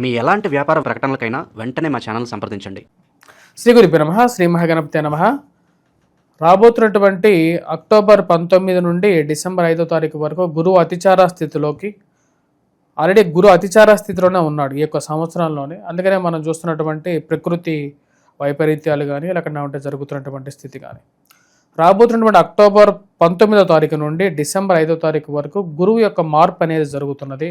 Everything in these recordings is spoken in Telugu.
మీ ఎలాంటి వ్యాపార ప్రకటనలకైనా వెంటనే మా ఛానల్ సంప్రదించండి. శ్రీ గురి నమ శ్రీ మహాగణపతి నమ. రాబోతున్నటువంటి అక్టోబర్ పంతొమ్మిది నుండి డిసెంబర్ ఐదో తారీఖు వరకు గురువు అతిచార స్థితిలోకి ఆల్రెడీ గురు అతిచార స్థితిలోనే ఉన్నాడు ఈ యొక్క సంవత్సరంలోనే. అందుకనే మనం చూస్తున్నటువంటి ప్రకృతి వైపరీత్యాలు కానీ లేకుండా ఉంటే జరుగుతున్నటువంటి స్థితి కానీ రాబోతున్నటువంటి అక్టోబర్ పంతొమ్మిదో తారీఖు నుండి డిసెంబర్ ఐదో తారీఖు వరకు గురువు యొక్క మార్పు అనేది జరుగుతున్నది.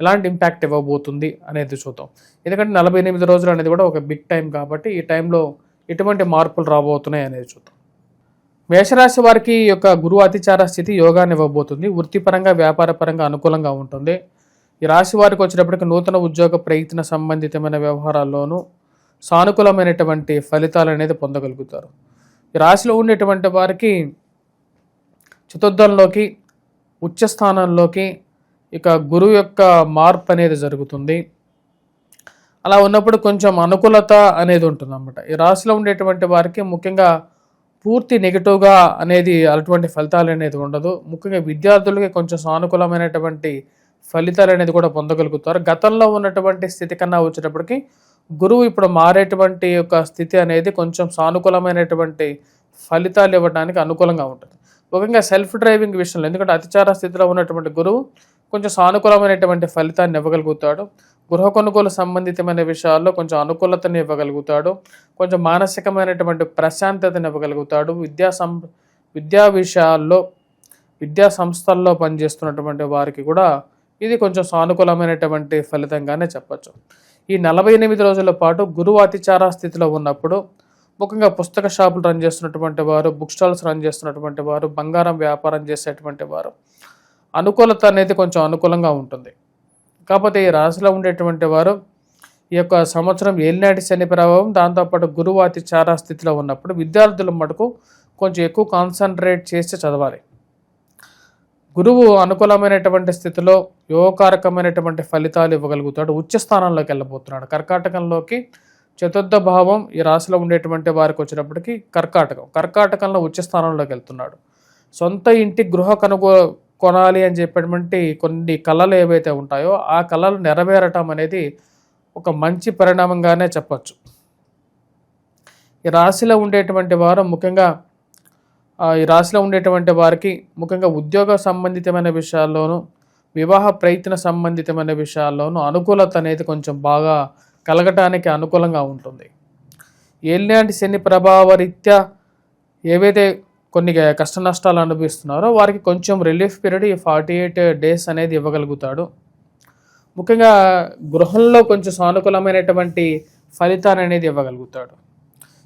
ఎలాంటి ఇంపాక్ట్ ఇవ్వబోతుంది అనేది చూద్దాం. ఎందుకంటే నలభై ఎనిమిది రోజులు అనేది కూడా ఒక బిగ్ టైం కాబట్టి ఈ టైంలో ఎటువంటి మార్పులు రాబోతున్నాయి అనేది చూద్దాం. మేషరాశి వారికి ఈ యొక్క గురువు అతిచార స్థితి యోగాన్ని ఇవ్వబోతుంది. వృత్తిపరంగా వ్యాపారపరంగా అనుకూలంగా ఉంటుంది. ఈ రాశి వారికి వచ్చేటప్పటికి నూతన ఉద్యోగ ప్రయత్న సంబంధితమైన వ్యవహారాల్లోనూ సానుకూలమైనటువంటి ఫలితాలు అనేది పొందగలుగుతారు. ఈ రాశిలో ఉండేటువంటి వారికి చతుర్థంలోకి ఉచ్చ స్థానంలోకి ఇక గురువు యొక్క మార్పు అనేది జరుగుతుంది. అలా ఉన్నప్పుడు కొంచెం అనుకూలత అనేది ఉంటుంది అన్నమాట ఈ రాశిలో ఉండేటువంటి వారికి ముఖ్యంగా పూర్తి నెగిటివ్గా అనేది అటువంటి ఫలితాలు అనేది ఉండదు. ముఖ్యంగా విద్యార్థులకి కొంచెం సానుకూలమైనటువంటి ఫలితాలు అనేది కూడా పొందగలుగుతారు. గతంలో ఉన్నటువంటి స్థితి కన్నా వచ్చేటప్పటికి గురువు ఇప్పుడు మారేటువంటి యొక్క స్థితి అనేది కొంచెం సానుకూలమైనటువంటి ఫలితాలు ఇవ్వడానికి అనుకూలంగా ఉంటుంది. ముఖ్యంగా సెల్ఫ్ డ్రైవింగ్ విషయంలో ఎందుకంటే అతిచార స్థితిలో ఉన్నటువంటి గురువు కొంచెం సానుకూలమైనటువంటి ఫలితాన్ని ఇవ్వగలుగుతాడు. గృహ కొనుగోలు సంబంధితమైన విషయాల్లో కొంచెం అనుకూలతని ఇవ్వగలుగుతాడు. కొంచెం మానసికమైనటువంటి ప్రశాంతతని ఇవ్వగలుగుతాడు. విద్యా సం విద్యా విషయాల్లో విద్యా సంస్థల్లో పనిచేస్తున్నటువంటి వారికి కూడా ఇది కొంచెం సానుకూలమైనటువంటి ఫలితంగానే చెప్పచ్చు. ఈ నలభై ఎనిమిది రోజుల పాటు గురువు అతిచార స్థితిలో ఉన్నప్పుడు ముఖ్యంగా పుస్తక షాపులు రన్ చేస్తున్నటువంటి వారు బుక్ స్టాల్స్ రన్ చేస్తున్నటువంటి వారు బంగారం వ్యాపారం చేసేటువంటి వారు. అనుకూలత అనేది కొంచెం అనుకూలంగా ఉంటుంది. కాకపోతే ఈ రాశిలో ఉండేటువంటి వారు ఈ యొక్క సంవత్సరం ఏలినాటి శని ప్రభావం దాంతోపాటు గురువు అతిచార స్థితిలో ఉన్నప్పుడు విద్యార్థుల మటుకు కొంచెం ఎక్కువ కాన్సన్ట్రేట్ చేసి చదవాలి. గురువు అనుకూలమైనటువంటి స్థితిలో యోగకారకమైనటువంటి ఫలితాలు ఇవ్వగలుగుతాడు. ఉచ్చ స్థానంలోకి వెళ్ళబోతున్నాడు. కర్కాటకంలోకి చతుర్థ భావం ఈ రాశిలో ఉండేటువంటి వారికి వచ్చినప్పటికీ కర్కాటకం. కర్కాటకంలో ఉచ్చ స్థానంలోకి వెళ్తున్నాడు. సొంత ఇంటి గృహ కనుగో కొనాలి అని చెప్పేటువంటి కొన్ని కళలు ఏవైతే ఉంటాయో ఆ కళలు నెరవేరటం అనేది ఒక మంచి పరిణామంగానే చెప్పచ్చు. ఈ రాశిలో ఉండేటువంటి వారు ముఖ్యంగా ఈ రాశిలో ఉండేటువంటి వారికి ముఖ్యంగా ఉద్యోగ సంబంధితమైన విషయాల్లోనూ వివాహ ప్రయత్న సంబంధితమైన విషయాల్లోనూ అనుకూలత అనేది కొంచెం బాగా కలగటానికి అనుకూలంగా ఉంటుంది. ఏలినాటి శని ప్రభావ రీత్యా ఏవైతే కొన్ని కష్ట నష్టాలు అనుభవిస్తున్నారో వారికి కొంచెం రిలీఫ్ పీరియడ్ ఈ ఫార్టీ ఎయిట్ డేస్ అనేది ఇవ్వగలుగుతాడు. ముఖ్యంగా గృహంలో కొంచెం సానుకూలమైనటువంటి ఫలితాన్ని అనేది ఇవ్వగలుగుతాడు.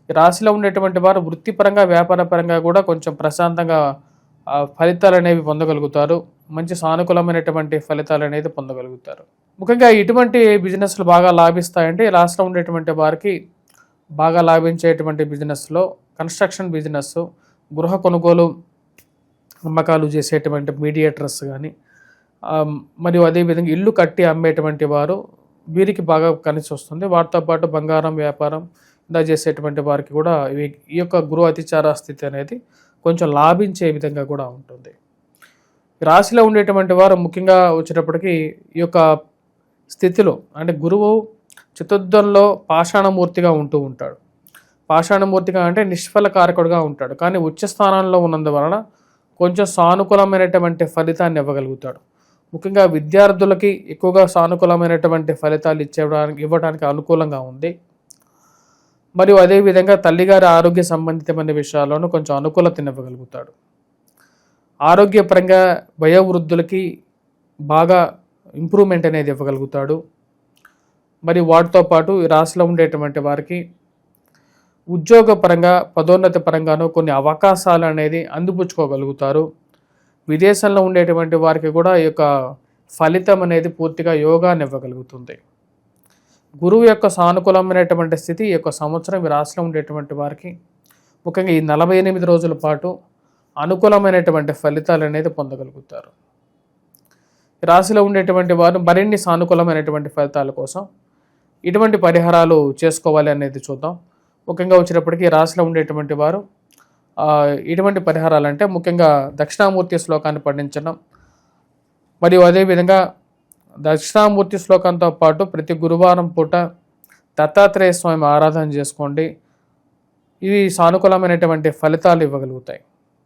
ఈ రాశిలో ఉండేటువంటి వారు వృత్తిపరంగా వ్యాపారపరంగా కూడా కొంచెం ప్రశాంతంగా ఫలితాలు అనేవి పొందగలుగుతారు. మంచి సానుకూలమైనటువంటి ఫలితాలు అనేది పొందగలుగుతారు. ముఖ్యంగా ఇటువంటి బిజినెస్లు బాగా లాభిస్తాయంటే ఈ ఉండేటువంటి వారికి బాగా లాభించేటువంటి బిజినెస్లో కన్స్ట్రక్షన్ బిజినెస్ గృహ కొనుగోలు అమ్మకాలు చేసేటువంటి మీడియేటర్స్ కానీ మరియు అదేవిధంగా ఇల్లు కట్టి అమ్మేటువంటి వారు వీరికి బాగా కలిసి వస్తుంది. వాటితో పాటు బంగారం వ్యాపారం ఇలా చేసేటువంటి వారికి కూడా ఈ యొక్క గురు అతిచార స్థితి అనేది కొంచెం లాభించే విధంగా కూడా ఉంటుంది. రాశిలో ఉండేటువంటి వారు ముఖ్యంగా వచ్చేటప్పటికి ఈ యొక్క స్థితిలో అంటే గురువు చతుర్థంలో పాషాణమూర్తిగా ఉంటూ ఉంటాడు. పాషాణమూర్తిగా అంటే నిష్ఫల కారకుడుగా ఉంటాడు. కానీ ఉచ్చ స్థానంలో ఉన్నందువలన కొంచెం సానుకూలమైనటువంటి ఫలితాన్ని ఇవ్వగలుగుతాడు. ముఖ్యంగా విద్యార్థులకి ఎక్కువగా సానుకూలమైనటువంటి ఫలితాలు ఇచ్చేయడానికి ఇవ్వడానికి అనుకూలంగా ఉంది. మరియు అదేవిధంగా తల్లిగారి ఆరోగ్య సంబంధితమైన విషయాల్లోనూ కొంచెం అనుకూలతను ఇవ్వగలుగుతాడు. ఆరోగ్యపరంగా వయోవృద్ధులకి బాగా ఇంప్రూవ్మెంట్ అనేది ఇవ్వగలుగుతాడు. మరి వాటితో పాటు ఈ రాశిలో ఉండేటువంటి వారికి ఉద్యోగపరంగా పదోన్నతి పరంగాను కొన్ని అవకాశాలు అనేది అందిపుచ్చుకోగలుగుతారు. విదేశంలో ఉండేటువంటి వారికి కూడా ఈ యొక్క ఫలితం అనేది పూర్తిగా యోగాన్ని ఇవ్వగలుగుతుంది. గురువు యొక్క సానుకూలమైనటువంటి స్థితి ఈ యొక్క సంవత్సరం ఈ రాశిలో ఉండేటువంటి వారికి ముఖ్యంగా ఈ నలభై ఎనిమిది రోజుల పాటు అనుకూలమైనటువంటి ఫలితాలు అనేది పొందగలుగుతారు. ఈ రాశిలో ఉండేటువంటి వారు మరిన్ని సానుకూలమైనటువంటి ఫలితాల కోసం ఇటువంటి పరిహారాలు చేసుకోవాలి అనేది చూద్దాం. ముఖ్యంగా వచ్చినప్పటికీ రాసిలో రాశిలో ఉండేటువంటి వారు ఇటువంటి పరిహారాలు అంటే ముఖ్యంగా దక్షిణామూర్తి శ్లోకాన్ని పఠించడం. మరియు అదేవిధంగా దక్షిణామూర్తి శ్లోకంతో పాటు ప్రతి గురువారం పూట దత్తాత్రేయ స్వామి ఆరాధన చేసుకోండి. ఇవి సానుకూలమైనటువంటి ఫలితాలు ఇవ్వగలుగుతాయి.